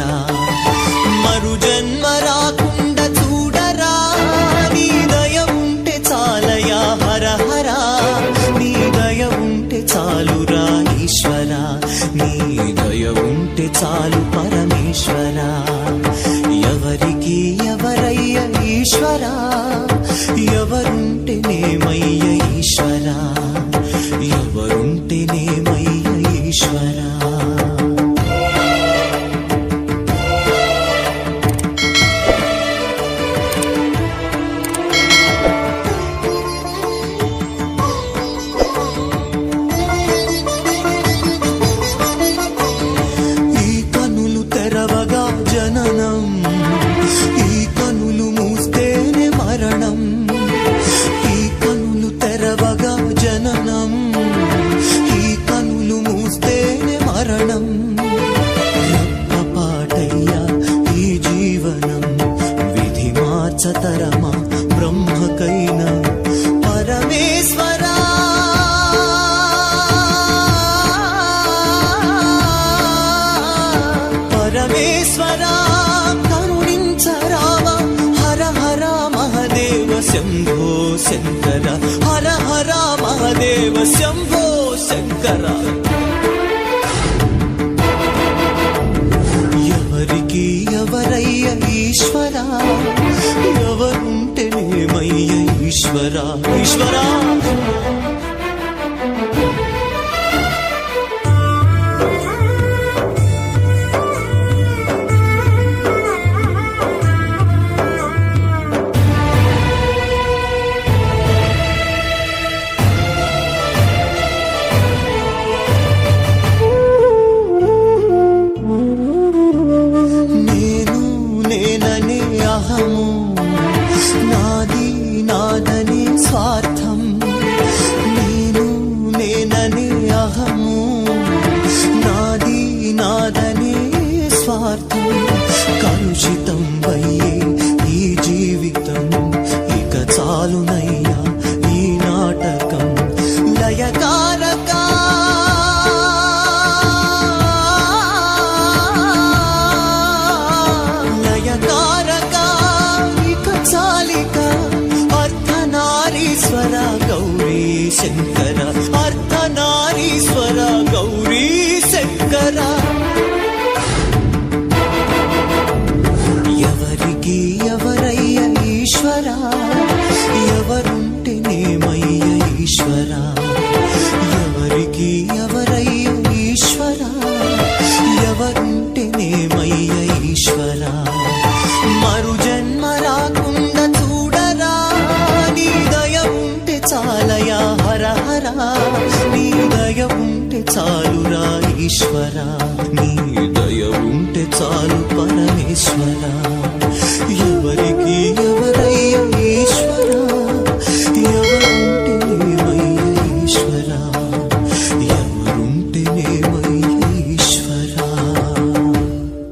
చూడరా? మరు జన్మ రాకుండా చూడరా? నీ దయ ఉంటే చాలయా హర హర నీ దయ ఉంటే చాలురా ఈశ్వరా? నీ దయ ఉంటే చాలు పరమేశ్వరా? ఎవరికి ఎవరయ్య ఈశ్వరా? ఎవరుంటేనేమయ్య ఈశ్వరా? ఎవరుంటేనేమయ్య ఈశ్వరా? జననం పరమేశ్వరా కరుణించరావా హర హర మహదేవ శంభో శంకర. హర హర మహదేవ శంభో శంకర. ఎవరికి ఎవరయ్య ఈశ్వరా? ఎవరుంటేనేమయ్య ఈశ్వరా. ఈశ్వరా. స్వార్థం. నేను నేననే అహము. నాది నాదని స్వార్థం. కలుషితం వయ్యే ఈ జీవితం ఇక చాలునై శంకర అర్ధనారీశ్వర గౌరీ శంకర. ఎవరికి ఎవరయ్య ఈశ్వరా? ఎవరుంటేనేమయ్య ఈశ్వర? ఎవరికి ఎవరయ్య ఈశ్వరా? ఎవరుంటేనేమయ్య ఈశ్వర? మరుజ ఈశ్వరా నీ దయ ఉంటే చాలురా ఈశ్వరా. నీ దయ ఉంటే చాలు పరమేశ్వరా.